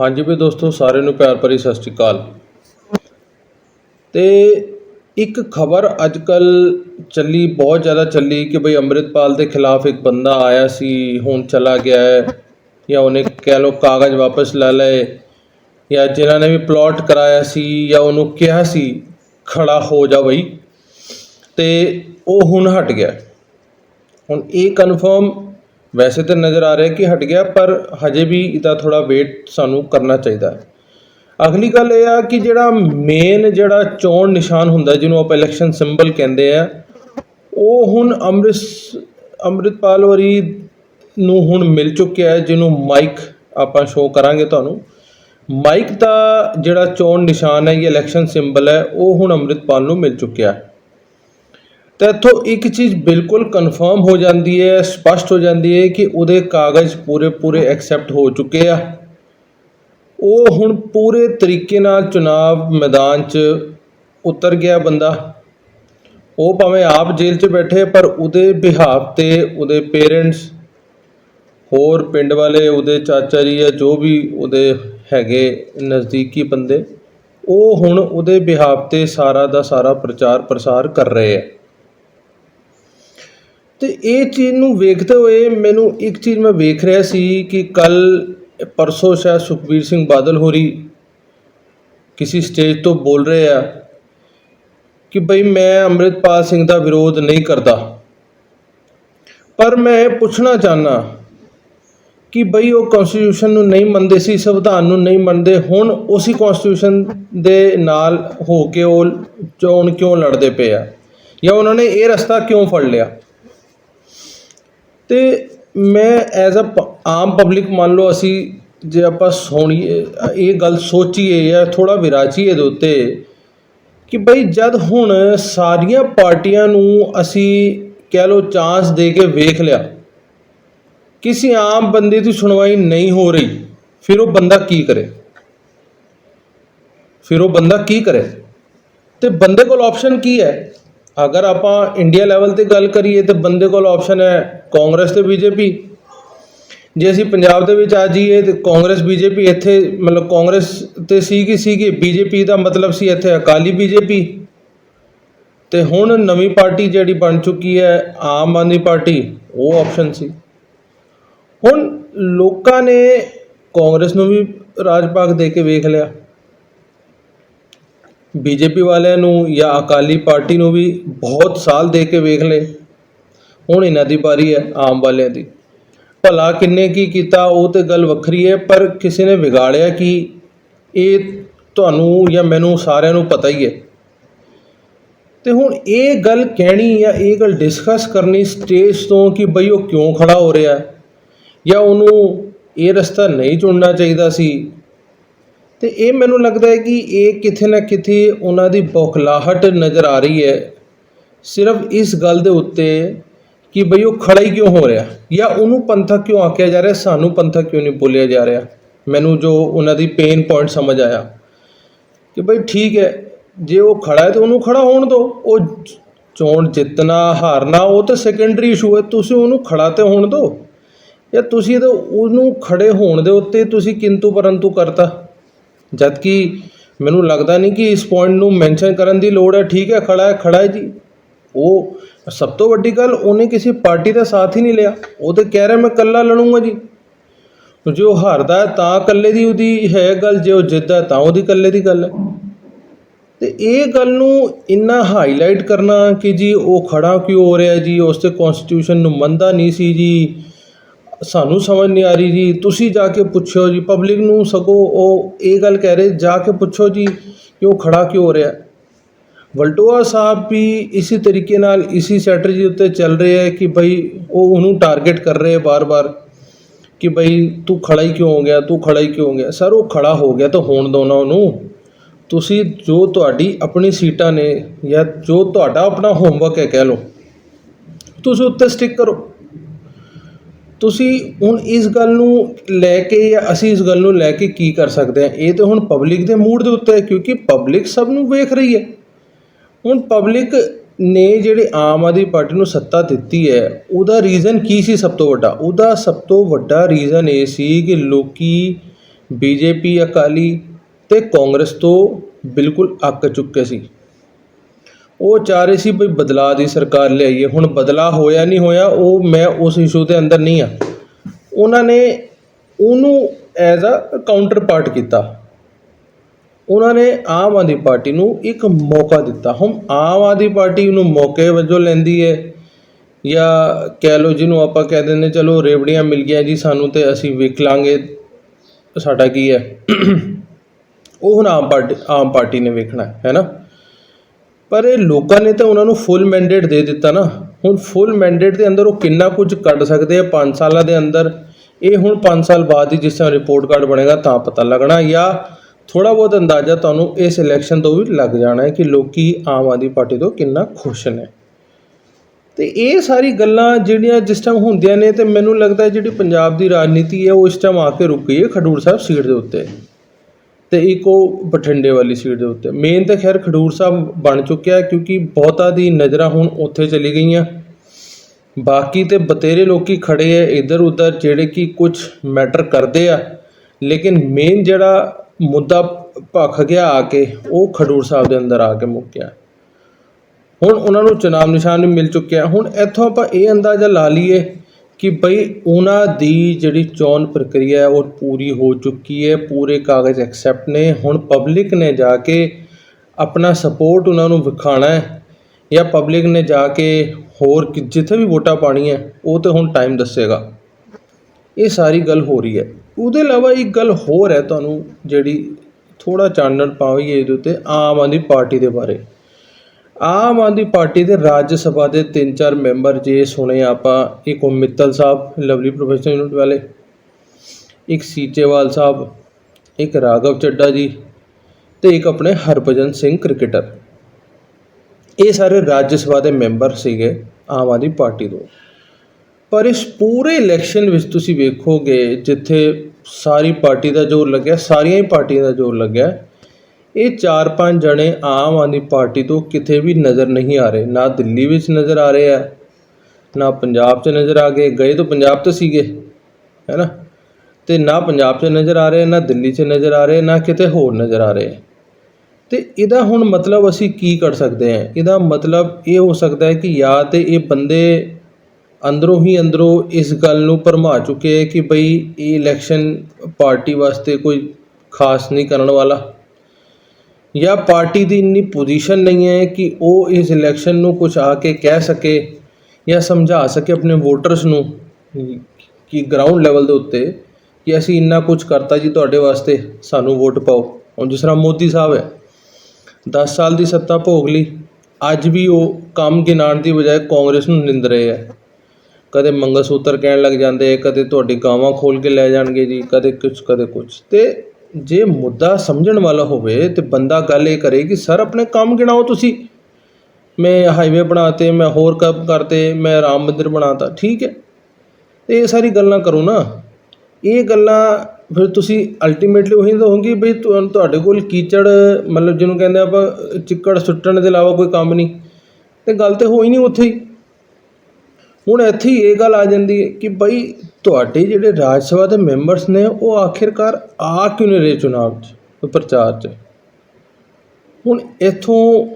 ਹਾਂਜੀ ਵੀ ਦੋਸਤੋ, ਸਾਰਿਆਂ ਨੂੰ ਪਿਆਰ ਭਰੀ ਸਤਿ ਸ਼੍ਰੀ ਅਕਾਲ। ਤੇ ਇੱਕ ਖਬਰ ਅੱਜ ਕੱਲ ਚੱਲੀ, ਬਹੁਤ ਜ਼ਿਆਦਾ ਚੱਲੀ ਕਿ ਬਈ ਅੰਮ੍ਰਿਤਪਾਲ ਦੇ ਖਿਲਾਫ ਇੱਕ ਬੰਦਾ ਆਇਆ ਸੀ, ਹੁਣ ਚਲਾ ਗਿਆ ਹੈ, ਜਾਂ ਉਹਨੇ ਕਹਿ ਲਓ ਕਾਗਜ਼ ਵਾਪਸ ਲੈ ਲਏ, ਜਾਂ ਜਿਨ੍ਹਾਂ ਨੇ ਵੀ ਪਲਾਟ ਕਰਾਇਆ ਸੀ, ਜਾਂ ਉਹਨੂੰ ਕਿਹਾ ਸੀ, ਖੜਾ ਹੋ ਜਾ ਬਈ। ਤੇ ਉਹ ਹੁਣ ਹਟ ਗਿਆ। ਹੁਣ ਇਹ ਕਨਫਰਮ ਵੈਸੇ ਤਾਂ ਨਜ਼ਰ ਆ ਰਿਹਾ ਕਿ ਹਟ ਗਿਆ, ਪਰ ਹਜੇ ਵੀ ਇਹਦਾ ਥੋੜਾ ਵੇਟ ਸਾਨੂੰ ਕਰਨਾ ਚਾਹੀਦਾ ਹੈ। ਅਗਲੀ ਗੱਲ ਇਹ ਆ ਕਿ ਜਿਹੜਾ ਮੇਨ ਜਿਹੜਾ ਚੋਣ ਨਿਸ਼ਾਨ ਹੁੰਦਾ, ਜਿਹਨੂੰ ਆਪਾਂ ਇਲੈਕਸ਼ਨ ਸਿੰਬਲ ਕਹਿੰਦੇ ਆ, ਉਹ ਹੁਣ ਅੰਮ੍ਰਿਤ ਅੰਮ੍ਰਿਤਪਾਲ ਵਰੀ ਨੂੰ ਹੁਣ ਮਿਲ ਚੁੱਕਿਆ ਹੈ, ਜਿਹਨੂੰ ਮਾਈਕ ਆਪਾਂ ਸ਼ੋਅ ਕਰਾਂਗੇ ਤੁਹਾਨੂੰ। ਮਾਈਕ ਦਾ ਜਿਹੜਾ ਚੋਣ ਨਿਸ਼ਾਨ ਹੈ, ਇਹ ਇਲੈਕਸ਼ਨ ਸਿੰਬਲ ਹੈ, ਉਹ ਹੁਣ ਅੰਮ੍ਰਿਤਪਾਲ ਨੂੰ ਮਿਲ ਚੁੱਕਿਆ ਹੈ। ਤਾਂ ਇੱਥੋਂ ਇੱਕ ਚੀਜ਼ ਬਿਲਕੁਲ ਕਨਫਰਮ ਹੋ ਜਾਂਦੀ ਹੈ, ਸਪਸ਼ਟ ਹੋ ਜਾਂਦੀ ਹੈ ਕਿ ਉਹਦੇ ਕਾਗਜ਼ ਪੂਰੇ ਪੂਰੇ ਐਕਸੈਪਟ ਹੋ ਚੁੱਕੇ ਆ। ਉਹ ਹੁਣ ਪੂਰੇ ਤਰੀਕੇ ਨਾਲ ਚੁਣਾਵ ਮੈਦਾਨ 'ਚ ਉਤਰ ਗਿਆ ਬੰਦਾ। ਉਹ ਭਾਵੇਂ ਆਪ ਜੇਲ੍ਹ 'ਚ ਬੈਠੇ, ਪਰ ਉਹਦੇ ਬਿਹਾਫ ਤੇ ਉਹਦੇ ਪੇਰੈਂਟਸ ਹੋਰ ਪਿੰਡ ਵਾਲੇ, ਉਹਦੇ ਚਾਚਾ ਜੀ ਜਾਂ ਜੋ ਵੀ ਉਹਦੇ ਹੈਗੇ ਨਜ਼ਦੀਕੀ ਬੰਦੇ, ਉਹ ਹੁਣ ਉਹਦੇ ਬਿਹਾਫ ਤੇ ਸਾਰਾ ਦਾ ਸਾਰਾ ਪ੍ਰਚਾਰ ਪ੍ਰਸਾਰ ਕਰ ਰਹੇ ਆ। ਅਤੇ ਇਹ ਚੀਜ਼ ਨੂੰ ਵੇਖਦੇ ਹੋਏ ਮੈਨੂੰ ਇੱਕ ਚੀਜ਼ ਮੈਂ ਵੇਖ ਰਿਹਾ ਸੀ ਕਿ ਕੱਲ੍ਹ ਪਰਸੋਂ ਸ਼ਾਇਦ ਸੁਖਬੀਰ ਸਿੰਘ ਬਾਦਲ ਹੋਰੀ ਕਿਸੇ ਸਟੇਜ ਤੋਂ ਬੋਲ ਰਹੇ ਆ ਕਿ ਬਈ ਮੈਂ ਅੰਮ੍ਰਿਤਪਾਲ ਸਿੰਘ ਦਾ ਵਿਰੋਧ ਨਹੀਂ ਕਰਦਾ। ਪਰ ਮੈਂ ਇਹ ਪੁੱਛਣਾ ਚਾਹਨਾ ਕਿ ਬਈ ਉਹ ਕਨਸਟੀਟਿਊਸ਼ਨ ਨੂੰ ਨਹੀਂ ਮੰਨਦੇ ਸੀ, ਸੰਵਿਧਾਨ ਨੂੰ ਨਹੀਂ ਮੰਨਦੇ, ਹੁਣ ਉਸੇ ਕਨਸਟੀਟਿਊਸ਼ਨ ਦੇ ਨਾਲ ਹੋ ਕੇ ਉਹ ਚੋਣ ਕਿਉਂ ਲੜਦੇ ਪਏ ਆ? ਜਾਂ ਉਹਨਾਂ ਨੇ ਇਹ ਰਸਤਾ ਕਿਉਂ ਫੜ ਲਿਆ? ਤੇ ਮੈਂ ਐਜ਼ ਆ ਪ, ਆਮ ਪਬਲਿਕ ਮੰਨ ਲਓ ਅਸੀਂ ਜੇ ਆਪਾਂ ਸੋਣੀਏ, ਇਹ ਗੱਲ ਸੋਚੀਏ ਜਾਂ ਥੋੜ੍ਹਾ ਵਿਰਾਚੀਏ ਦੇ ਉੱਤੇ ਕਿ ਬਈ ਜਦ ਹੁਣ ਸਾਰੀਆਂ ਪਾਰਟੀਆਂ ਨੂੰ ਅਸੀਂ ਕਹਿ ਲਓ ਚਾਂਸ ਦੇ ਕੇ ਵੇਖ ਲਿਆ, ਕਿਸੇ ਆਮ ਬੰਦੇ ਦੀ ਸੁਣਵਾਈ ਨਹੀਂ ਹੋ ਰਹੀ, ਫਿਰ ਉਹ ਬੰਦਾ ਕੀ ਕਰੇ? ਫਿਰ ਉਹ ਬੰਦਾ ਕੀ ਕਰੇ? ਤੇ ਬੰਦੇ ਕੋਲ ਆਪਸ਼ਨ ਕੀ ਹੈ? ਅਗਰ ਆਪਾਂ ਇੰਡੀਆ ਲੈਵਲ ਤੇ ਗੱਲ ਕਰੀਏ ਤੇ ਬੰਦੇ ਕੋਲ ਆਪਸ਼ਨ ਹੈ ਕਾਂਗਰਸ ਤੇ ਬੀਜੇਪੀ। ਜੇ ਅਸੀਂ ਪੰਜਾਬ ਦੇ ਵਿੱਚ ਆ ਜਾਈਏ ਤੇ ਕਾਂਗਰਸ, ਬੀਜੇਪੀ ਇੱਥੇ ਮਤਲਬ ਕਾਂਗਰਸ ਤੇ ਸੀ ਕਿ ਸੀਗੀ ਸੀਗੀ ਬੀਜੇਪੀ ਦਾ ਮਤਲਬ ਸੀ ਇੱਥੇ ਅਕਾਲੀ ਬੀਜੇਪੀ। ਤੇ ਹੁਣ ਨਵੀਂ ਪਾਰਟੀ ਜਿਹੜੀ ਬਣ ਚੁੱਕੀ ਹੈ, ਆਮ ਆਦਮੀ ਪਾਰਟੀ, ਉਹ ਆਪਸ਼ਨ ਸੀ। ਹੁਣ ਲੋਕਾਂ ਨੇ ਕਾਂਗਰਸ ਨੂੰ ਵੀ ਰਾਜ ਭਾਗ ਦੇ ਕੇ ਵੇਖ ਲਿਆ। ਬੀਜੇਪੀ ਵਾਲਿਆਂ ਨੂੰ ਜਾਂ ਅਕਾਲੀ ਪਾਰਟੀ ਨੂੰ ਵੀ ਬਹੁਤ ਸਾਲ ਦੇ ਕੇ ਵੇਖ ਲਏ। ਹੁਣ ਇਹਨਾਂ ਦੀ ਵਾਰੀ ਹੈ ਆਮ ਵਾਲਿਆਂ ਦੀ। ਭਲਾ ਕਿੰਨੇ ਕੀ ਕੀਤਾ, ਉਹ ਤੇ ਗੱਲ ਵੱਖਰੀ ਹੈ, ਪਰ ਕਿਸੇ ਨੇ ਵਿਗਾੜਿਆ ਕਿ, ਇਹ ਤੁਹਾਨੂੰ ਜਾਂ ਮੈਨੂੰ ਸਾਰਿਆਂ ਨੂੰ ਪਤਾ ਹੀ ਹੈ। ਤੇ ਹੁਣ ਇਹ ਗੱਲ ਕਹਿਣੀ ਜਾਂ ਇਹ ਗੱਲ ਡਿਸਕਸ ਕਰਨੀ ਸਟੇਜ ਤੋਂ ਕਿ ਬਈ ਉਹ ਕਿਉਂ ਖੜਾ ਹੋ ਰਿਹਾ ਜਾਂ ਉਹਨੂੰ ਇਹ ਰਸਤਾ ਨਹੀਂ ਚੁਣਨਾ ਚਾਹੀਦਾ ਸੀ ਅਤੇ ਇਹ ਮੈਨੂੰ ਲੱਗਦਾ ਹੈ ਕਿ ਇਹ ਕਿਤੇ ਨਾ ਕਿਤੇ ਉਹਨਾਂ ਦੀ ਬੌਖਲਾਹਟ ਨਜ਼ਰ ਆ ਰਹੀ ਹੈ। ਸਿਰਫ ਇਸ ਗੱਲ ਦੇ ਉੱਤੇ ਕਿ ਬਈ ਉਹ ਖੜਾ ਹੀ ਕਿਉਂ ਹੋ ਰਿਹਾ? ਜਾਂ ਉਹਨੂੰ ਪੰਥਕ ਕਿਉਂ ਆਖਿਆ ਜਾ ਰਿਹਾ? ਸਾਨੂੰ ਪੰਥਕ ਕਿਉਂ ਨਹੀਂ ਬੋਲਿਆ ਜਾ ਰਿਹਾ? ਮੈਨੂੰ ਜੋ ਉਹਨਾਂ ਦੀ ਪੇਨ ਪੁਆਇੰਟ ਸਮਝ ਆਇਆ ਕਿ ਬਈ ਠੀਕ ਹੈ, ਜੇ ਉਹ ਖੜਾ ਹੈ ਤਾਂ ਉਹਨੂੰ ਖੜਾ ਹੋਣ ਦਿਓ। ਉਹ ਚੋਣ ਜਿੱਤਣਾ, ਹਾਰਨਾ, ਉਹ ਤਾਂ ਸੈਕੰਡਰੀ ਇਸ਼ੂ ਹੈ। ਤੁਸੀਂ ਉਹਨੂੰ ਖੜਾ ਤੇ ਹੋਣ ਦਿਓ। ਜਾਂ ਤੁਸੀਂ ਤਾਂ ਉਹਨੂੰ ਖੜੇ ਹੋਣ ਦੇ ਉੱਤੇ ਤੁਸੀਂ ਕਿੰਤੂ ਪਰੰਤੂ ਕਰਤਾ। ਜਦ ਕਿ ਮੈਨੂੰ ਲੱਗਦਾ ਨਹੀਂ ਕਿ ਇਸ ਪੁਆਇੰਟ ਨੂੰ ਮੈਂਸ਼ਨ ਕਰਨ ਦੀ ਲੋੜ ਹੈ। ਠੀਕ ਹੈ, ਖੜਾ ਹੈ ਖੜਾ ਹੈ ਜੀ। ਉਹ ਸਭ ਤੋਂ ਵੱਡੀ ਗੱਲ, ਉਹਨੇ ਕਿਸੇ ਪਾਰਟੀ ਦਾ ਸਾਥ ਹੀ ਨਹੀਂ ਲਿਆ। ਉਹ ਤੇ ਕਹਿ ਰਿਹਾ, ਮੈਂ ਇਕੱਲਾ ਲੜੂੰਗਾ ਜੀ। ਜੇ ਉਹ ਹਾਰਦਾ ਤਾਂ ਇਕੱਲੇ ਦੀ ਉਹਦੀ ਹੈ ਗੱਲ, ਜੇ ਉਹ ਜਿੱਤਦਾ ਤਾਂ ਉਹਦੀ ਇਕੱਲੇ ਦੀ ਗੱਲ ਹੈ। ਤੇ ਇਹ ਗੱਲ ਨੂੰ ਇੰਨਾ ਹਾਈਲਾਈਟ ਕਰਨਾ ਕਿ ਜੀ ਉਹ ਖੜਾ ਕਿਉਂ ਹੋ ਰਿਹਾ ਜੀ? ਉਸ ਤੇ ਕਨਸਟੀਟਿਊਸ਼ਨ ਨੂੰ ਮੰਨਦਾ ਨਹੀਂ ਸੀ ਜੀ। ਸਾਨੂੰ ਸਮਝ ਨਹੀਂ ਆ ਰਹੀ ਜੀ। ਤੁਸੀਂ ਜਾ ਕੇ ਪੁੱਛੋ ਜੀ ਪਬਲਿਕ ਨੂੰ ਸਗੋਂ ਉਹ ਇਹ ਗੱਲ ਕਹਿ ਰਹੇ, ਜਾ ਕੇ ਪੁੱਛੋ ਜੀ ਕਿ ਉਹ ਖੜਾ ਕਿਉਂ ਹੋ ਰਿਹਾ। ਵਲਟੋਆ ਸਾਹਿਬ ਵੀ ਇਸੇ ਤਰੀਕੇ ਨਾਲ ਇਸੇ ਸਟ੍ਰੈਟਜੀ ਉੱਤੇ ਚੱਲ ਰਹੇ ਹੈ ਕਿ ਭਾਈ ਉਹ ਉਹਨੂੰ ਟਾਰਗੇਟ ਕਰ ਰਹੇ ਬਾਰ-ਬਾਰ ਕਿ ਭਾਈ ਤੂੰ ਖੜਾ ਹੀ ਕਿਉਂ ਹੋ ਗਿਆ, ਤੂੰ ਖੜਾ ਹੀ ਕਿਉਂ ਹੋ ਗਿਆ। ਸਰ, ਉਹ ਖੜਾ ਹੋ ਗਿਆ ਤਾਂ ਹੋਣ ਦੋ ਨਾ ਉਹਨੂੰ। ਤੁਸੀਂ ਜੋ ਤੁਹਾਡੀ ਆਪਣੀ ਸੀਟਾਂ ਨੇ ਜਾਂ ਜੋ ਤੁਹਾਡਾ ਆਪਣਾ ਹੋਮਵਰਕ ਹੈ ਕਹਿ ਲਓ, ਤੁਸੀਂ ਉੱਤੇ ਸਟਿਕ ਕਰੋ। ਤੁਸੀਂ ਹੁਣ ਇਸ ਗੱਲ ਨੂੰ ਲੈ ਕੇ ਜਾਂ ਅਸੀਂ ਇਸ ਗੱਲ ਨੂੰ ਲੈ ਕੇ ਕੀ ਕਰ ਸਕਦੇ ਹਾਂ? ਇਹ ਤਾਂ ਹੁਣ ਪਬਲਿਕ ਦੇ ਮੂਡ ਦੇ ਉੱਤੇ ਹੈ, ਕਿਉਂਕਿ ਪਬਲਿਕ ਸਭ ਨੂੰ ਵੇਖ ਰਹੀ ਹੈ। ਹੁਣ ਪਬਲਿਕ ਨੇ ਜਿਹੜੀ ਆਮ ਆਦਮੀ ਪਾਰਟੀ ਨੂੰ ਸੱਤਾ ਦਿੱਤੀ ਹੈ, ਉਹਦਾ ਰੀਜ਼ਨ ਕੀ ਸੀ ਸਭ ਤੋਂ ਵੱਡਾ? ਉਹਦਾ ਸਭ ਤੋਂ ਵੱਡਾ ਰੀਜ਼ਨ ਇਹ ਸੀ ਕਿ ਲੋਕੀ ਬੀਜੇਪੀ, ਅਕਾਲੀ ਤੇ ਕਾਂਗਰਸ ਤੋਂ ਬਿਲਕੁਲ ਅੱਕ ਚੁੱਕੇ ਸੀ। ਉਹ ਚਾਹ ਰਹੇ ਸੀ ਵੀ ਬਦਲਾਅ ਦੀ ਸਰਕਾਰ ਲਿਆਈਏ। ਹੁਣ ਬਦਲਾਅ ਹੋਇਆ ਨਹੀਂ ਹੋਇਆ, ਉਹ ਮੈਂ ਉਸ ਇਸ਼ੂ ਦੇ ਅੰਦਰ ਨਹੀਂ ਆ। ਉਹਨਾਂ ਨੇ ਉਹਨੂੰ ਐਜ਼ ਅ ਕਾਊਂਟਰ ਪਾਰਟ ਕੀਤਾ। ਉਹਨਾਂ ਨੇ ਆਮ ਆਦਮੀ ਪਾਰਟੀ ਨੂੰ ਇੱਕ ਮੌਕਾ ਦਿੱਤਾ। ਹੁਣ ਆਮ ਆਦਮੀ ਪਾਰਟੀ ਨੂੰ ਮੌਕੇ ਵਜੋਂ ਲੈਂਦੀ ਹੈ ਜਾਂ ਕਹਿ ਲਓ ਜਿਹਨੂੰ ਆਪਾਂ ਕਹਿ ਦਿੰਦੇ ਚਲੋ ਰੇਵੜੀਆਂ ਮਿਲ ਗਈਆਂ ਜੀ, ਸਾਨੂੰ ਤੇ ਅਸੀਂ ਵਿਕ ਲਾਂਗੇ। ਸਾਡਾ ਕੀ ਹੈ? ਉਹ ਹੁਣ ਆਮ ਪਾਰਟੀ ਆਮ ਪਾਰਟੀ ਨੇ ਵੇਖਣਾ ਹੈ ਨਾ? ਪਰ ਇਹ ਲੋਕਾਂ ਨੇ ਤਾਂ ਉਹਨਾਂ ਨੂੰ ਫੁੱਲ ਮੈਂਡੇਟ ਦੇ ਦਿੱਤਾ ਨਾ। ਹੁਣ ਫੁੱਲ ਮੈਂਡੇਟ ਦੇ ਅੰਦਰ ਉਹ ਕਿੰਨਾ ਕੁਝ ਕੱਢ ਸਕਦੇ ਆ 5 ਸਾਲਾਂ ਦੇ ਅੰਦਰ। ਇਹ ਹੁਣ 5 ਸਾਲ ਬਾਅਦ ਹੀ ਜਿਸ ਤਰ੍ਹਾਂ ਰਿਪੋਰਟ ਕਾਰਡ ਬਣੇਗਾ ਤਾਂ ਪਤਾ ਲੱਗਣਾ ਜਾਂ ਥੋੜਾ ਬਹੁਤ ਅੰਦਾਜ਼ਾ ਤੁਹਾਨੂੰ ਇਸ ਇਲੈਕਸ਼ਨ ਤੋਂ ਵੀ ਲੱਗ ਜਾਣਾ ਹੈ ਕਿ ਲੋਕੀ ਆਮ ਆਦਮੀ ਪਾਰਟੀ ਤੋਂ ਕਿੰਨਾ ਖੁਸ਼ ਨੇ। ਤੇ ਇਹ ਸਾਰੀ ਗੱਲਾਂ ਜਿਹੜੀਆਂ ਜਿਸ ਟਾਈਮ ਹੁੰਦੀਆਂ ਨੇ ਤੇ ਮੈਨੂੰ ਲੱਗਦਾ ਜਿਹੜੀ ਪੰਜਾਬ ਦੀ ਰਾਜਨੀਤੀ ਹੈ ਉਹ ਇਸ ਟਾਈਮ ਆ ਕੇ ਰੁਕ ਗਈ ਹੈ ਖਡੂਰ ਸਾਹਿਬ ਸੀਟ ਦੇ ਉੱਤੇ। ਅਤੇ ਇੱਕ ਉਹ ਬਠਿੰਡੇ ਵਾਲੀ ਸੀਟ ਦੇ ਉੱਤੇ। ਮੇਨ ਤਾਂ ਖੈਰ ਖਡੂਰ ਸਾਹਿਬ ਬਣ ਚੁੱਕਿਆ ਕਿਉਂਕਿ ਬਹੁਤਾ ਦੀ ਨਜ਼ਰਾਂ ਹੁਣ ਉੱਥੇ ਚਲੀ ਗਈਆਂ। ਬਾਕੀ ਤਾਂ ਬਥੇਰੇ ਲੋਕ ਖੜ੍ਹੇ ਹੈ ਇੱਧਰ ਉੱਧਰ ਜਿਹੜੇ ਕਿ ਕੁਝ ਮੈਟਰ ਕਰਦੇ ਆ। ਲੇਕਿਨ ਮੇਨ ਜਿਹੜਾ ਮੁੱਦਾ ਭਖ ਗਿਆ ਆ ਕੇ, ਉਹ ਖਡੂਰ ਸਾਹਿਬ ਦੇ ਅੰਦਰ ਆ ਕੇ ਮੁੱਕਿਆ। ਹੁਣ ਉਹਨਾਂ ਨੂੰ ਚੁਣਾਵ ਨਿਸ਼ਾਨ ਵੀ ਮਿਲ ਚੁੱਕਿਆ। ਹੁਣ ਇੱਥੋਂ ਆਪਾਂ ਇਹ ਅੰਦਾਜ਼ਾ ਲਾ ਲਈਏ ਕਿ ਬਈ ਉਹਨਾਂ ਦੀ ਜਿਹੜੀ ਚੋਣ ਪ੍ਰਕਿਰਿਆ ਉਹ ਪੂਰੀ ਹੋ ਚੁੱਕੀ ਹੈ, ਪੂਰੇ ਕਾਗਜ਼ ਐਕਸੈਪਟ ਨੇ। ਹੁਣ ਪਬਲਿਕ ਨੇ ਜਾ ਕੇ ਆਪਣਾ ਸਪੋਰਟ ਉਹਨਾਂ ਨੂੰ ਵਿਖਾਣਾ ਹੈ ਜਾਂ ਪਬਲਿਕ ਨੇ ਜਾ ਕੇ ਹੋਰ ਜਿੱਥੇ ਵੀ ਵੋਟਾਂ ਪਾਣੀਆਂ ਉਹ ਤੇ ਹੁਣ ਟਾਈਮ ਦੱਸੇਗਾ। ਇਹ ਸਾਰੀ ਗੱਲ ਹੋ ਰਹੀ ਹੈ। ਉਹਦੇ ਇਲਾਵਾ ਇੱਕ ਗੱਲ ਹੋਰ ਹੈ ਤੁਹਾਨੂੰ ਜਿਹੜੀ ਥੋੜਾ ਚਾਨਣ ਪਾਵੀਏ ਇਹਦੇ ਉੱਤੇ, ਆਮ ਆਦਮੀ ਪਾਰਟੀ ਦੇ ਬਾਰੇ। ਆਮ ਆਦਮੀ ਪਾਰਟੀ ਦੇ ਰਾਜ ਸਭਾ ਦੇ ਤਿੰਨ ਚਾਰ ਮੈਂਬਰ ਜੇ ਸੁਣੇ ਆਪਾਂ, ਇੱਕ ਉਹ Mittal Sahib, Lovely Professional unit ਵਾਲੇ, ਇੱਕ ਸੀਚੇਵਾਲ ਸਾਹਿਬ, ਇੱਕ ਰਾਘਵ ਚੱਡਾ ਜੀ ਤੇ ਇੱਕ ਆਪਣੇ ਹਰਭਜਨ ਸਿੰਘ ਕ੍ਰਿਕਟਰ ਇਹ ਸਾਰੇ ਰਾਜ ਸਭਾ ਦੇ ਮੈਂਬਰ ਸੀਗੇ ਆਮ ਆਦਮੀ ਪਾਰਟੀ ਤੋਂ। ਪਰ ਇਸ ਪੂਰੇ ਇਲੈਕਸ਼ਨ ਵਿੱਚ ਤੁਸੀਂ ਵੇਖੋਗੇ ਜਿੱਥੇ ਸਾਰੀ ਪਾਰਟੀ ਦਾ ਜ਼ੋਰ ਲੱਗਿਆ, ਸਾਰੀਆਂ ਹੀ ਪਾਰਟੀਆਂ ਦਾ ਜ਼ੋਰ ਲੱਗਿਆ ਇਹ ਚਾਰ ਪੰਜ ਜਣੇ ਆਮ ਆਦਮੀ ਪਾਰਟੀ ਤੋਂ ਕਿਤੇ ਵੀ ਨਜ਼ਰ ਨਹੀਂ ਆ ਰਹੇ। ਨਾ ਦਿੱਲੀ ਵਿੱਚ ਨਜ਼ਰ ਆ ਰਹੇ ਆ, ਨਾ ਪੰਜਾਬ 'ਚ ਨਜ਼ਰ ਆ ਗਏ। ਗਏ ਤਾਂ ਪੰਜਾਬ ਤੋਂ ਸੀਗੇ ਹੈ ਨਾ ਤੇ ਨਾ ਪੰਜਾਬ 'ਚ ਨਜ਼ਰ ਆ ਰਹੇ, ਨਾ ਦਿੱਲੀ 'ਚ ਨਜ਼ਰ ਆ ਰਹੇ, ਨਾ ਕਿਤੇ ਹੋਰ ਨਜ਼ਰ ਆ ਰਹੇ। ਤੇ ਇਹਦਾ ਹੁਣ ਮਤਲਬ ਅਸੀਂ ਕੀ ਕਰ ਸਕਦੇ ਹਾਂ ਇਹਦਾ ਮਤਲਬ ਇਹ ਹੋ ਸਕਦਾ ਹੈ ਕਿ ਜਾਂ ਤੇ ਇਹ ਬੰਦੇ ਅੰਦਰੋਂ ਹੀ ਅੰਦਰੋਂ ਇਸ ਗੱਲ ਨੂੰ ਭਰਮਾ ਚੁੱਕੇ ਹੈ ਕਿ ਬਈ ਇਹ ਇਲੈਕਸ਼ਨ ਪਾਰਟੀ ਵਾਸਤੇ ਕੋਈ ਖਾਸ ਨਹੀਂ ਕਰਨ ਵਾਲਾ। ਜਾਂ ਪਾਰਟੀ ਦੀ ਇੰਨੀ ਪੋਜੀਸ਼ਨ ਨਹੀਂ ਹੈ ਕਿ ਉਹ ਇਸ ਇਲੈਕਸ਼ਨ ਨੂੰ ਕੁਝ ਆ ਕੇ ਕਹਿ ਸਕੇ ਜਾਂ ਸਮਝਾ ਸਕੇ ਆਪਣੇ ਵੋਟਰਸ ਨੂੰ ਕਿ ਗਰਾਊਂਡ ਲੈਵਲ ਦੇ ਉੱਤੇ ਕਿ ਅਸੀਂ ਇੰਨਾ ਕੁਝ ਕਰਤਾ ਜੀ, ਤੁਹਾਡੇ ਵਾਸਤੇ ਸਾਨੂੰ ਵੋਟ ਪਾਓ। ਹੁਣ ਜਿਸ ਤਰ੍ਹਾਂ ਮੋਦੀ ਸਾਹਿਬ ਹੈ 10 ਸਾਲ ਦੀ ਸੱਤਾ ਭੋਗ ਲਈ, ਅੱਜ ਵੀ ਉਹ ਕੰਮ ਗਿਣਾਉਣ ਦੀ ਬਜਾਏ ਕਾਂਗਰਸ ਨੂੰ ਨਿੰਦ ਰਹੇ ਆ ਕਦੇ ਮੰਗਲ ਸੂਤਰ ਕਹਿਣ ਲੱਗ ਜਾਂਦੇ ਕਦੇ ਤੁਹਾਡੀ ਗਾਵਾਂ ਖੋਲ ਕੇ ਲੈ ਜਾਣਗੇ ਜੀ, ਕਦੇ ਕੁਝ ਕਦੇ ਕੁਝ ਤੇ ਜੇ ਮੁੱਦਾ ਸਮਝਣ ਵਾਲਾ ਹੋਵੇ ਤੇ ਬੰਦਾ ਗੱਲ ਇਹ ਕਰੇ ਕਿ, ਸਰ, ਆਪਣੇ ਕੰਮ ਗਿਣਾਓ ਤੁਸੀਂ। ਮੈਂ ਹਾਈਵੇ ਬਣਾਤੇ, ਮੈਂ ਹੋਰ ਕੰਮ ਕਰਤੇ, ਮੈਂ ਰਾਮ ਮੰਦਿਰ ਬਣਾਤਾ। ਠੀਕ ਹੈ। ਤੇ ਇਹ ਸਾਰੀ ਗੱਲਾਂ ਕਰੋ ਨਾ। ਇਹ ਗੱਲਾਂ ਫਿਰ ਤੁਸੀਂ ਅਲਟੀਮੇਟਲੀ ਉਹੀ ਤਾਂ ਹੋਣਗੀ ਵੀ ਤੁਹਾਡੇ ਕੋਲ ਕੀਚੜ, ਮਤਲਬ ਜਿਹਨੂੰ ਕਹਿੰਦੇ ਆਪਾਂ, ਚਿੱਕੜ ਸੁੱਟਣ ਦੇ ਇਲਾਵਾ ਕੋਈ ਕੰਮ ਨਹੀਂ। ਤੇ ਗੱਲ ਤੇ ਹੋਈ ਨਹੀਂ ਉੱਥੇ ਹੀ। ਹੁਣ ਇੱਥੇ ਹੀ ਇਹ ਗੱਲ ਆ ਜਾਂਦੀ ਹੈ ਕਿ ਬਈ ਤੁਹਾਡੇ ਜਿਹੜੇ ਰਾਜ ਸਭਾ ਦੇ ਮੈਂਬਰਸ ਨੇ, ਉਹ ਆਖਿਰਕਾਰ ਆ ਕਿਉਂ ਨਹੀਂ ਰਹੇ ਚੁਣਾਵ 'ਚ ਪ੍ਰਚਾਰ 'ਚ? ਹੁਣ ਇੱਥੋਂ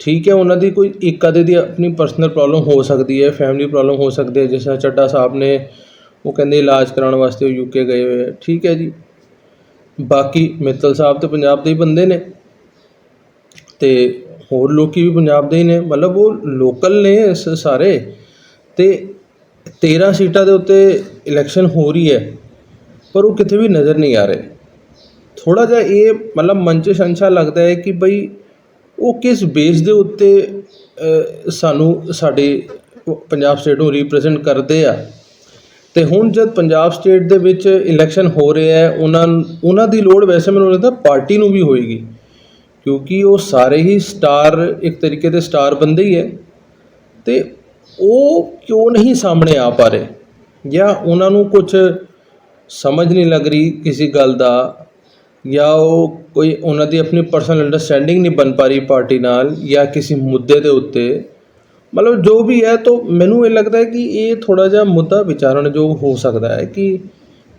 ਠੀਕ ਹੈ, ਉਹਨਾਂ ਦੀ ਕੋਈ ਇੱਕ ਅੱਧੇ ਦੀ ਆਪਣੀ ਪਰਸਨਲ ਪ੍ਰੋਬਲਮ ਹੋ ਸਕਦੀ ਹੈ ਫੈਮਿਲੀ ਪ੍ਰੋਬਲਮ ਹੋ ਸਕਦੀ ਹੈ, ਜਿਸ ਤਰ੍ਹਾਂ ਚੱਡਾ ਸਾਹਿਬ ਨੇ ਉਹ ਕਹਿੰਦੇ ਇਲਾਜ ਕਰਾਉਣ ਵਾਸਤੇ ਉਹ ਯੂਕੇ ਗਏ ਹੋਏ ਆ, ਠੀਕ ਹੈ ਜੀ। ਬਾਕੀ ਮਿੱਤਲ ਸਾਹਿਬ ਤੇ ਪੰਜਾਬ ਦੇ ਹੀ ਬੰਦੇ ਨੇ ਤੇ ਹੋਰ ਲੋਕੀ ਵੀ ਪੰਜਾਬ ਦੇ ਹੀ ਨੇ, ਮਤਲਬ ਉਹ ਲੋਕਲ ਨੇ ਸਾਰੇ ਤੇ 13 ਸੀਟਾਂ ਦੇ ਉੱਤੇ ਇਲੈਕਸ਼ਨ ਹੋ ਰਹੀ ਹੈ, ਪਰ ਉਹ ਕਿਤੇ ਵੀ ਨਜ਼ਰ ਨਹੀਂ ਆ ਰਹੇ। ਥੋੜਾ ਜਿਹਾ ਇਹ ਮਤਲਬ ਮਨ 'ਚ ਸ਼ੰਸ਼ਾ ਲੱਗਦਾ ਹੈ ਕਿ ਬਈ ਉਹ ਕਿਸ ਬੇਸ ਦੇ ਉੱਤੇ ਸਾਨੂੰ ਸਾਡੇ ਪੰਜਾਬ ਸਟੇਟ ਨੂੰ ਰਿਪਰੈਜ਼ੈਂਟ ਕਰਦੇ ਆ। ਤੇ ਹੁਣ ਜਦ ਪੰਜਾਬ ਸਟੇਟ ਦੇ ਵਿੱਚ ਇਲੈਕਸ਼ਨ ਹੋ ਰਿਹਾ ਹੈ, ਉਹਨਾਂ ਉਹਨਾਂ ਦੀ ਲੋੜ ਵੈਸੇ ਮੈਨੂੰ ਲੱਗਦਾ ਪਾਰਟੀ ਨੂੰ ਵੀ ਹੋਏਗੀ, ਕਿਉਂਕਿ ਉਹ ਸਾਰੇ ਹੀ ਸਟਾਰ ਇੱਕ ਤਰੀਕੇ ਦੇ ਸਟਾਰ ਬੰਦੇ ਹੀ ਹੈ। ਤੇ ਉਹ ਕਿਉਂ ਨਹੀਂ ਸਾਹਮਣੇ ਆ ਪਾ ਰਹੇ? ਜਾਂ ਉਹਨਾਂ ਨੂੰ ਕੁਝ ਸਮਝ ਨਹੀਂ ਲੱਗ ਰਹੀ ਕਿਸੇ ਗੱਲ ਦਾ? ਜਾਂ ਉਹ ਕੋਈ ਉਹਨਾਂ ਦੀ ਆਪਣੀ ਪਰਸਨਲ ਅੰਡਰਸਟੈਂਡਿੰਗ ਨਹੀਂ ਬਣ ਪਾ ਰਹੀ ਪਾਰਟੀ ਨਾਲ ਜਾਂ ਕਿਸੇ ਮੁੱਦੇ ਦੇ ਉੱਤੇ? ਮਤਲਬ ਜੋ ਵੀ ਹੈ ਤਾਂ ਮੈਨੂੰ ਇਹ ਲੱਗਦਾ ਹੈ ਕਿ ਇਹ ਥੋੜਾ ਜਿਹਾ ਮੁੱਦਾ ਵਿਚਾਰਨਯੋਗ ਹੋ ਸਕਦਾ ਹੈ ਕਿ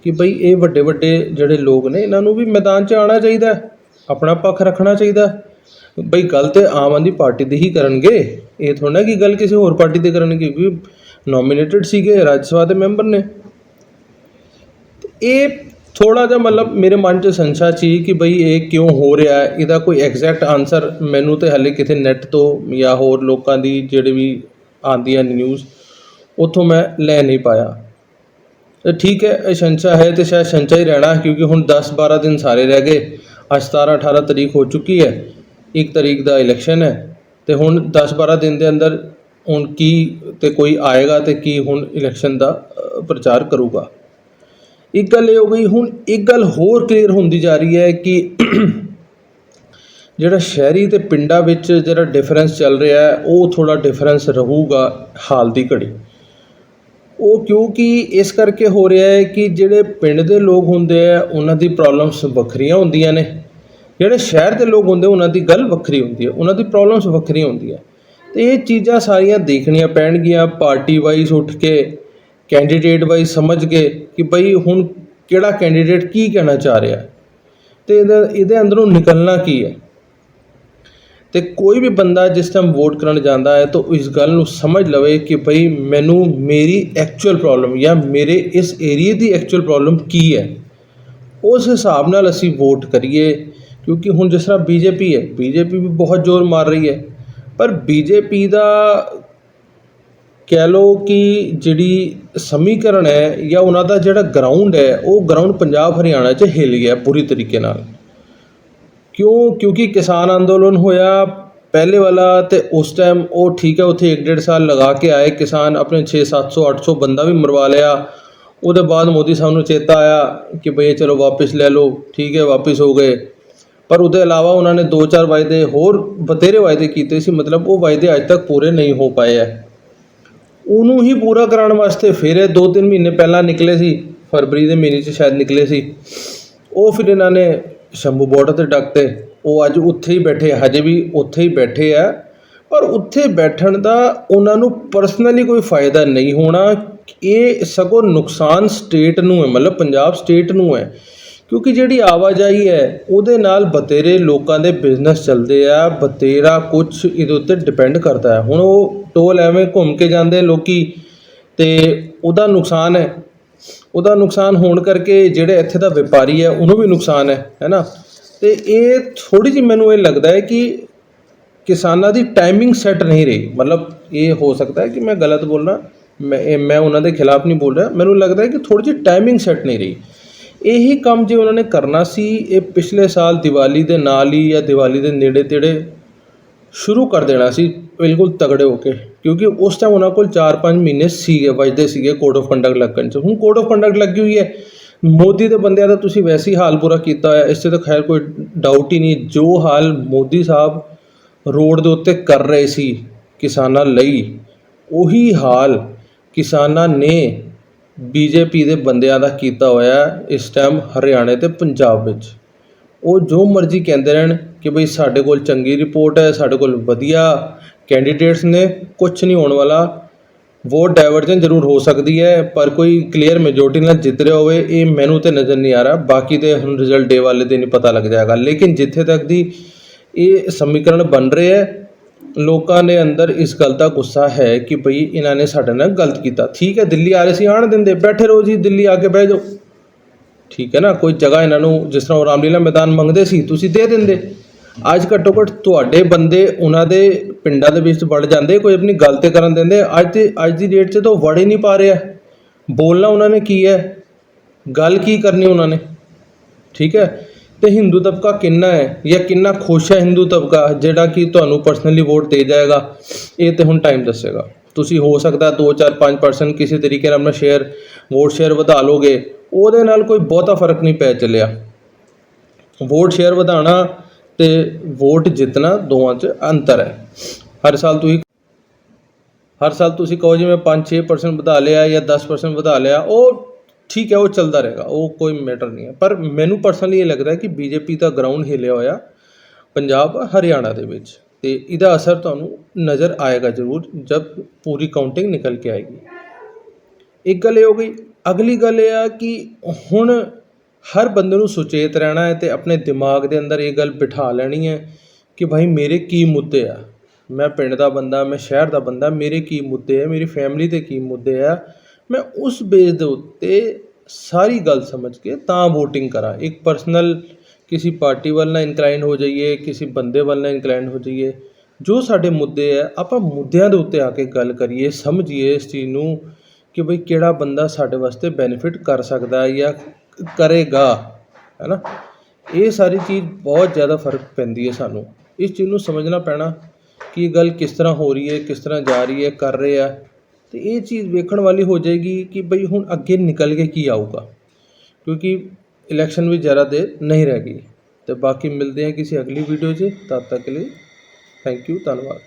ਕਿ ਬਈ ਇਹ ਵੱਡੇ ਵੱਡੇ ਜਿਹੜੇ ਲੋਕ ਨੇ, ਇਹਨਾਂ ਨੂੰ ਵੀ ਮੈਦਾਨ 'ਚ ਆਉਣਾ ਚਾਹੀਦਾ ਆਪਣਾ ਪੱਖ ਰੱਖਣਾ ਚਾਹੀਦਾ ਬਈ ਗੱਲ ਤੇ ਆਮ ਆਦਮੀ ਪਾਰਟੀ ਦੀ ਹੀ ਕਰਨਗੇ। ਇਹ ਥੋੜਾ ਕਿ ਗੱਲ ਕਿਸੇ ਹੋਰ ਪਾਰਟੀ ਦੇ ਕਰਨਗੇ ਵੀ ਨੋਮੀਨੇਟਡ ਸੀਗੇ, ਰਾਜ ਸਭਾ ਦੇ ਮੈਂਬਰ ਨੇ। ਇਹ ਥੋੜਾ ਜਿਹਾ ਮਤਲਬ ਮੇਰੇ ਮਨ 'ਚ ਸੰਸ਼ਾ ਸੀ ਕਿ ਬਈ ਇਹ ਕਿਉਂ ਹੋ ਰਿਹਾ ਹੈ, ਇਹਦਾ ਕੋਈ ਐਗਜ਼ੈਕਟ ਆਨਸਰ ਮੈਨੂੰ ਤੇ ਹਲੇ ਕਿਤੇ ਨੈਟ ਤੋਂ ਜਾਂ ਹੋਰ ਲੋਕਾਂ ਦੀ ਜਿਹੜੇ ਵੀ ਆਉਂਦੀਆਂ ਨਿਊਜ਼ ਉੱਥੋਂ ਮੈਂ ਲੈ ਨਹੀਂ ਪਾਇਆ। ਤੇ ਠੀਕ ਹੈ, ਇਹ ਸੰਸ਼ਾ ਹੈ ਤੇ ਸ਼ਾਇਦ ਸੰਸ਼ਾ ਹੀ ਰਹਿਣਾ ਕਿਉਂਕਿ ਹੁਣ 10 12 ਦਿਨ ਸਾਰੇ ਰਹਿ ਗਏ। ਅੱਜ 17 18 ਤਰੀਕ ਹੋ ਚੁੱਕੀ ਹੈ। 1 ਤਰੀਕ ਦਾ ਇਲੈਕਸ਼ਨ ਹੈ ਤੇ ਹੁਣ 10 12 ਦਿਨ ਦੇ ਅੰਦਰ ਹੁਣ ਕੀ ਤੇ ਕੋਈ ਆਏਗਾ ਤੇ ਕੀ ਹੁਣ ਇਲੈਕਸ਼ਨ ਦਾ ਪ੍ਰਚਾਰ ਕਰੂਗਾ। ਇੱਕ ਗੱਲ ਇਹ ਹੋ ਗਈ, ਹੁਣ ਇੱਕ ਗੱਲ ਹੋਰ ਕਲੀਅਰ ਹੁੰਦੀ ਜਾ ਰਹੀ ਹੈ ਕਿ ਜਿਹੜਾ ਸ਼ਹਿਰੀ ਤੇ ਪਿੰਡਾਂ ਵਿੱਚ ਜਿਹੜਾ ਡਿਫਰੈਂਸ ਚੱਲ ਰਿਹਾ ਹੈ, ਉਹ ਥੋੜਾ ਡਿਫਰੈਂਸ ਰਹੂਗਾ ਹਾਲ ਦੀ ਘੜੀ। ਉਹ ਕਿਉਂਕਿ ਇਸ ਕਰਕੇ ਹੋ ਰਿਹਾ ਹੈ ਕਿ ਜਿਹੜੇ ਪਿੰਡ ਦੇ ਲੋਕ ਹੁੰਦੇ ਆ ਉਹਨਾਂ ਦੀ ਪ੍ਰੋਬਲਮਸ ਵੱਖਰੀਆਂ ਹੁੰਦੀਆਂ ਨੇ। ਜਿਹੜੇ ਸ਼ਹਿਰ ਦੇ ਲੋਕ ਹੁੰਦੇ ਉਹਨਾਂ ਦੀ ਗੱਲ ਵੱਖਰੀ ਹੁੰਦੀ ਹੈ ਉਹਨਾਂ ਦੀ ਪ੍ਰੋਬਲਮਸ ਵੱਖਰੀਆਂ ਹੁੰਦੀਆਂ। ਤੇ ਇਹ ਚੀਜ਼ਾਂ ਸਾਰੀਆਂ ਦੇਖਣੀਆਂ ਪੈਣਗੀਆਂ ਪਾਰਟੀ ਵਾਈਜ਼ ਉੱਠ ਕੇ ਕੈਂਡੀਡੇਟ ਵਾਈਜ਼ ਸਮਝ ਕੇ ਕਿ ਭਈ ਹੁਣ ਕਿਹੜਾ ਕੈਂਡੀਡੇਟ ਕੀ ਕਹਿਣਾ ਚਾਹ ਰਿਹਾ। ਹੈ ਤੇ ਇਹਦੇ ਇਹਦੇ ਅੰਦਰੋਂ ਨਿਕਲਣਾ ਕੀ ਹੈ? ਤੇ ਕੋਈ ਵੀ ਬੰਦਾ ਜਿਸ ਟਾਈਮ ਵੋਟ ਕਰਨ ਜਾਂਦਾ ਹੈ, ਤਾਂ ਇਸ ਗੱਲ ਨੂੰ ਸਮਝ ਲਵੇ ਕਿ ਭਈ ਮੈਨੂੰ ਮੇਰੀ ਐਕਚੁਅਲ ਪ੍ਰੋਬਲਮ ਜਾਂ ਮੇਰੇ ਇਸ ਏਰੀਏ ਦੀ ਐਕਚੁਅਲ ਪ੍ਰੋਬਲਮ ਕੀ ਹੈ। ਉਸ ਹਿਸਾਬ ਨਾਲ ਅਸੀਂ ਵੋਟ ਕਰੀਏ ਕਿਉਂਕਿ ਹੁਣ ਜਿਸ ਤਰ੍ਹਾਂ ਬੀਜੇਪੀ ਹੈ ਬੀਜੇਪੀ ਵੀ ਬਹੁਤ ਜ਼ੋਰ ਮਾਰ ਰਹੀ ਹੈ। ਪਰ ਬੀਜੇਪੀ ਦਾ ਕਹਿ ਲਓ ਕਿ ਜਿਹੜੀ ਸਮੀਕਰਨ ਹੈ ਜਾਂ ਉਹਨਾਂ ਦਾ ਜਿਹੜਾ ਗਰਾਊਂਡ ਹੈ, ਉਹ ਗਰਾਊਂਡ ਪੰਜਾਬ ਹਰਿਆਣਾ 'ਚ ਹਿੱਲ ਗਿਆ ਪੂਰੀ ਤਰੀਕੇ ਨਾਲ। ਕਿਉਂ? ਕਿਉਂਕਿ ਕਿਸਾਨ ਅੰਦੋਲਨ ਹੋਇਆ ਪਹਿਲੇ ਵਾਲਾ ਤੇ ਉਸ ਟਾਈਮ ਉਹ ਠੀਕ ਹੈ, ਉੱਥੇ 1.5 ਸਾਲ ਲਗਾ ਕੇ ਆਏ। ਕਿਸਾਨ ਆਪਣੇ 6 700 800 ਬੰਦਾ ਵੀ ਮਰਵਾ ਲਿਆ। ਉਹਦੇ ਬਾਅਦ ਮੋਦੀ ਸਾਹਿਬ ਨੂੰ ਚੇਤਾ ਆਇਆ ਕਿ ਭਈ ਚਲੋ ਵਾਪਸ ਲੈ ਲਓ, ਠੀਕ ਹੈ, ਵਾਪਸ ਹੋ ਗਏ। ਪਰ ਉਹਦੇ ਇਲਾਵਾ ਉਹਨਾਂ ਨੇ ਦੋ ਚਾਰ ਵਾਅਦੇ ਹੋਰ ਬਥੇਰੇ ਵਾਅਦੇ ਕੀਤੇ ਸੀ, ਮਤਲਬ ਉਹ ਵਾਅਦੇ ਅੱਜ ਤੱਕ ਪੂਰੇ ਨਹੀਂ ਹੋ ਪਾਏ ਹੈ ਉਹਨੂੰ ਹੀ ਪੂਰਾ ਕਰਾਉਣ ਵਾਸਤੇ ਫਿਰ ਇਹ ਦੋ ਤਿੰਨ ਮਹੀਨੇ ਪਹਿਲਾਂ ਨਿਕਲੇ ਸੀ, ਫਰਵਰੀ ਦੇ ਮਹੀਨੇ 'ਚ ਸ਼ਾਇਦ ਨਿਕਲੇ ਸੀ। ਉਹ ਫਿਰ ਇਹਨਾਂ ਨੇ ਸ਼ੰਭੂ ਬਾਰਡਰ ਤੇ ਡੱਕਤੇ ਉਹ ਅੱਜ ਉੱਥੇ ਹੀ ਬੈਠੇ ਹਜੇ ਵੀ ਉੱਥੇ ਹੀ ਬੈਠੇ ਆ। ਪਰ ਉੱਥੇ ਬੈਠਣ ਦਾ ਉਹਨਾਂ ਨੂੰ ਪਰਸਨਲੀ ਕੋਈ ਫਾਇਦਾ ਨਹੀਂ ਹੋਣਾ, ਇਹ ਸਗੋਂ ਨੁਕਸਾਨ ਸਟੇਟ ਨੂੰ ਹੈ ਮਤਲਬ ਪੰਜਾਬ ਸਟੇਟ ਨੂੰ ਹੈ ਕਿਉਂਕਿ ਜਿਹੜੀ ਆਵਾਜਾਈ ਹੈ, ਉਹਦੇ ਨਾਲ ਬਤੇਰੇ ਲੋਕਾਂ ਦੇ ਬਿਜ਼ਨਸ ਚੱਲਦੇ ਆ ਬਤੇਰਾ ਕੁਝ ਇਹਦੇ ਉੱਤੇ ਡਿਪੈਂਡ ਕਰਦਾ ਹੈ। ਹੁਣ ਉਹ ਟੋਲ ਐਵੇਂ ਘੁੰਮ ਕੇ ਜਾਂਦੇ ਲੋਕੀ ਤੇ ਉਹਦਾ ਨੁਕਸਾਨ ਹੈ। ਉਹਦਾ ਨੁਕਸਾਨ ਹੋਣ ਕਰਕੇ ਜਿਹੜੇ ਇੱਥੇ ਦਾ ਵਪਾਰੀ ਹੈ, ਉਹਨੂੰ ਵੀ ਨੁਕਸਾਨ ਹੈ ਹੈਨਾ ਤੇ ਇਹ ਥੋੜੀ ਜਿਹੀ ਮੈਨੂੰ ਇਹ ਲੱਗਦਾ ਹੈ ਕਿ ਕਿਸਾਨਾਂ ਦੀ ਟਾਈਮਿੰਗ ਸੈੱਟ ਨਹੀਂ ਰਹੀ। ਮਤਲਬ ਇਹ ਹੋ ਸਕਦਾ ਹੈ ਕਿ ਮੈਂ ਗਲਤ ਬੋਲ ਰਿਹਾ ਮੈਂ ਮੈਂ ਉਹਨਾਂ ਦੇ ਖਿਲਾਫ ਨਹੀਂ ਬੋਲ ਰਿਹਾ। ਮੈਨੂੰ ਲੱਗਦਾ ਹੈ ਕਿ ਥੋੜੀ ਜਿਹੀ ਟਾਈਮਿੰਗ ਸੈੱਟ ਨਹੀਂ ਰਹੀ। ਇਹੀ ਕੰਮ ਜੇ ਉਹਨਾਂ ਨੇ ਕਰਨਾ ਸੀ, ਇਹ ਪਿਛਲੇ ਸਾਲ ਦੀਵਾਲੀ ਦੇ ਨਾਲ ਹੀ ਜਾਂ ਦੀਵਾਲੀ ਦੇ ਨੇੜੇ ਤੇੜੇ ਸ਼ੁਰੂ ਕਰ ਦੇਣਾ ਸੀ, ਬਿਲਕੁਲ ਤਗੜੇ ਹੋ ਕੇ, ਕਿਉਂਕਿ ਉਸ ਟਾਈਮ ਉਹਨਾਂ ਕੋਲ 4-5 ਮਹੀਨੇ ਸੀਗੇ, ਵਜਦੇ ਸੀਗੇ ਕੋਡ ਆਫ ਕੰਡਕਟ ਲੱਗਣ ਚ। ਹੁਣ ਕੋਡ ਆਫ ਕੰਡਕਟ ਲੱਗੀ ਹੋਈ ਹੈ। ਮੋਦੀ ਦੇ ਬੰਦਿਆਂ ਦਾ ਤੁਸੀਂ ਵੈਸੇ ਹੀ ਹਾਲ ਪੂਰਾ ਕੀਤਾ ਹੋਇਆ, ਇਸ 'ਤੇ ਤਾਂ ਖੈਰ ਕੋਈ ਡਾਊਟ ਹੀ ਨਹੀਂ, ਜੋ ਹਾਲ ਮੋਦੀ ਸਾਹਿਬ ਰੋਡ ਦੇ ਉੱਤੇ ਕਰ ਰਹੇ ਸੀ ਕਿਸਾਨਾਂ ਲਈ, ਉਹੀ ਹਾਲ ਕਿਸਾਨਾਂ ਨੇ ਬੀਜੇਪੀ ਦੇ ਬੰਦਿਆਂ ਦਾ ਕੀਤਾ ਹੋਇਆ ਇਸ ਟਾਈਮ ਹਰਿਆਣੇ ਤੇ ਪੰਜਾਬ ਵਿੱਚ। ਉਹ ਜੋ ਮਰਜ਼ੀ ਕਹਿੰਦੇ ਰਹਿਣ ਕਿ ਬਈ ਸਾਡੇ ਕੋਲ ਚੰਗੀ ਰਿਪੋਰਟ ਹੈ, ਸਾਡੇ ਕੋਲ ਵਧੀਆ ਕੈਂਡੀਡੇਟਸ ਨੇ ਕੁਝ ਨਹੀਂ ਹੋਣ ਵਾਲਾ। ਵੋਟ ਡਾਇਵਰਜਨ ਜ਼ਰੂਰ ਹੋ ਸਕਦੀ ਹੈ, ਪਰ ਕੋਈ ਕਲੀਅਰ ਮੈਜੋਰਟੀ ਨਾਲ ਜਿੱਤ ਰਿਹਾ ਹੋਵੇ, ਇਹ ਮੈਨੂੰ ਤੇ ਨਜ਼ਰ ਨਹੀਂ ਆ ਰਿਹਾ। ਬਾਕੀ ਤੇ ਹੁਣ ਰਿਜ਼ਲਟ ਡੇ ਵਾਲੇ ਦਿਨ ਹੀ ਪਤਾ ਲੱਗ ਜਾਏਗਾ। ਲੇਕਿਨ ਜਿੱਥੇ ਤੱਕ ਦੀ ਇਹ ਸਮੀਕਰਨ ਬਣ ਰਹੇ ਹੈ ਲੋਕਾਂ ਦੇ ਅੰਦਰ ਇਸ ਗੱਲ ਦਾ ਗੁੱਸਾ ਹੈ ਕਿ ਭਈ ਇਹਨਾਂ ਨੇ ਸਾਡੇ ਨਾਲ ਗਲਤ ਕੀਤਾ। ਠੀਕ ਹੈ, ਦਿੱਲੀ ਆ ਰਹੇ ਸੀ ਆਣ ਦਿੰਦੇ। ਬੈਠੇ ਰਹੋ ਜੀ, ਦਿੱਲੀ ਆ ਕੇ ਬਹਿ ਜਾਓ। ਠੀਕ ਹੈ ਨਾ, ਕੋਈ ਜਗ੍ਹਾ ਇਹਨਾਂ ਨੂੰ ਜਿਸ ਤਰ੍ਹਾਂ ਉਹ ਰਾਮਲੀਲਾ ਮੈਦਾਨ ਮੰਗਦੇ ਸੀ, ਤੁਸੀਂ ਦੇ ਦਿੰਦੇ। ਅੱਜ ਘੱਟੋ ਘੱਟ ਤੁਹਾਡੇ ਬੰਦੇ ਉਹਨਾਂ ਦੇ ਪਿੰਡਾਂ ਦੇ ਵਿੱਚ ਵੜ ਜਾਂਦੇ, ਕੋਈ ਆਪਣੀ ਗੱਲ ਤੇ ਕਰਨ ਦਿੰਦੇ। ਅੱਜ ਤੇ, ਅੱਜ ਦੀ ਡੇਟ 'ਚ ਤਾਂ ਉਹ ਵੜ ਹੀ ਨਹੀਂ ਪਾ ਰਿਹਾ। ਬੋਲਣਾ ਉਹਨਾਂ ਨੇ ਕੀ ਹੈ? ਗੱਲ ਕੀ ਕਰਨੀ ਉਹਨਾਂ ਨੇ? ਠੀਕ ਹੈ ਤੇ ਹਿੰਦੂ ਤਬਕਾ ਕਿੰਨਾ ਹੈ ਜਾਂ ਕਿੰਨਾ ਖੁਸ਼ ਹੈ ਹਿੰਦੂ ਤਬਕਾ ਜਿਹੜਾ ਕਿ ਤੁਹਾਨੂੰ ਪਰਸਨਲੀ ਵੋਟ ਦੇ ਜਾਏਗਾ? ਇਹ ਤੇ ਹੁਣ ਟਾਈਮ ਦੱਸੇਗਾ। ਤੁਸੀਂ ਹੋ ਸਕਦਾ 2 4 5% ਕਿਸੇ ਤਰੀਕੇ ਨਾਲ ਆਪਣਾ ਸ਼ੇਅਰ ਵੋਟ ਸ਼ੇਅਰ ਵਧਾ ਲੋਗੇ। ਉਹਦੇ ਨਾਲ ਕੋਈ ਬਹੁਤਾ ਫ਼ਰਕ ਨਹੀਂ ਪੈ ਚੱਲਿਆ। ਵੋਟ ਸ਼ੇਅਰ ਵਧਾਉਣਾ ਤੇ ਵੋਟ ਜਿੱਤਣਾ ਦੋਵਾਂ 'ਚ ਅੰਤਰ ਹੈ। ਹਰ ਸਾਲ ਤੁਸੀਂ ਹਰ ਸਾਲ ਤੁਸੀਂ ਕਹੋ ਜੀ ਮੈਂ 5-6% ਵਧਾ ਲਿਆ ਜਾਂ 10% ਵਧਾ ਲਿਆ, ਉਹ ਠੀਕ ਹੈ, ਉਹ ਚੱਲਦਾ ਰਹੇਗਾ, ਉਹ ਕੋਈ ਮੈਟਰ ਨਹੀਂ ਹੈ। ਪਰ ਮੈਨੂੰ ਪਰਸਨਲੀ ਇਹ ਲੱਗਦਾ ਹੈ ਕਿ ਬੀਜੇਪੀ ਦਾ ਗਰਾਊਂਡ ਹਿੱਲਿਆ ਹੋਇਆ ਪੰਜਾਬ, ਹਰਿਆਣਾ ਦੇ ਵਿੱਚ ਤੇ ਇਹਦਾ ਅਸਰ ਤੁਹਾਨੂੰ ਨਜ਼ਰ ਆਏਗਾ ਜ਼ਰੂਰ ਜਦ ਪੂਰੀ ਕਾਊਂਟਿੰਗ ਨਿਕਲ ਕੇ ਆਏਗੀ। ਇੱਕ ਗੱਲ ਇਹ ਹੋ ਗਈ, ਅਗਲੀ ਗੱਲ ਇਹ ਆ ਕਿ ਹੁਣ ਹਰ ਬੰਦੇ ਨੂੰ ਸੁਚੇਤ ਰਹਿਣਾ ਹੈ ਤੇ ਆਪਣੇ ਦਿਮਾਗ ਦੇ ਅੰਦਰ ਇਹ ਗੱਲ ਬਿਠਾ ਲੈਣੀ ਹੈ ਕਿ ਭਾਈ ਮੇਰੇ ਕੀ ਮੁੱਦੇ ਆ? ਮੈਂ ਪਿੰਡ ਦਾ ਬੰਦਾ, ਮੈਂ ਸ਼ਹਿਰ ਦਾ ਬੰਦਾ, ਮੇਰੇ ਕੀ ਮੁੱਦੇ ਆ? ਮੇਰੀ ਫੈਮਿਲੀ ਦੇ ਕੀ ਮੁੱਦੇ ਆ? ਮੈਂ ਉਸ ਬੇਸ ਦੇ ਉੱਤੇ ਸਾਰੀ ਗੱਲ ਸਮਝ ਕੇ ਤਾਂ ਵੋਟਿੰਗ ਕਰਾਂ। ਇੱਕ ਪਰਸਨਲ ਕਿਸੇ ਪਾਰਟੀ ਵੱਲ ਨਾ ਇਨਕਲਾਈਨ ਹੋ ਜਾਈਏ, ਕਿਸੇ ਬੰਦੇ ਵੱਲ ਨਾ ਇਨਕਲਾਈਨ ਹੋ ਜਾਈਏ। ਜੋ ਸਾਡੇ ਮੁੱਦੇ ਆ ਆਪਾਂ ਮੁੱਦਿਆਂ ਦੇ ਉੱਤੇ ਆ ਕੇ ਗੱਲ ਕਰੀਏ, ਸਮਝੀਏ ਇਸ ਚੀਜ਼ ਨੂੰ ਕਿ ਬਈ ਕਿਹੜਾ ਬੰਦਾ ਸਾਡੇ ਵਾਸਤੇ ਬੈਨੀਫਿਟ ਕਰ ਸਕਦਾ ਜਾਂ ਕਰੇਗਾ, ਹੈ ਨਾ? ਇਹ ਸਾਰੀ ਚੀਜ਼ ਬਹੁਤ ਜ਼ਿਆਦਾ ਫ਼ਰਕ ਪੈਂਦੀ ਹੈ ਸਾਨੂੰ। ਇਸ ਚੀਜ਼ ਨੂੰ ਸਮਝਣਾ ਪੈਣਾ ਕਿ ਇਹ ਗੱਲ ਕਿਸ ਤਰ੍ਹਾਂ ਹੋ ਰਹੀ ਹੈ, ਕਿਸ ਤਰ੍ਹਾਂ ਜਾ ਰਹੀ ਹੈ, ਕਰ ਰਹੇ ਆ ਅਤੇ ਇਹ ਚੀਜ਼ ਵੇਖਣ ਵਾਲੀ ਹੋ ਜਾਏਗੀ ਕਿ ਬਈ ਹੁਣ ਅੱਗੇ ਨਿਕਲ ਕੇ ਕੀ ਆਊਗਾ, ਕਿਉਂਕਿ ਇਲੈਕਸ਼ਨ ਵੀ ਜ਼ਿਆਦਾ ਦੇਰ ਨਹੀਂ ਰਹਿ ਗਈ। ਅਤੇ ਬਾਕੀ ਮਿਲਦੇ ਹਾਂ ਕਿਸੇ ਅਗਲੀ ਵੀਡੀਓ 'ਚ। ਤਦ ਤੱਕ ਲਈ ਥੈਂਕ ਯੂ ਧੰਨਵਾਦ।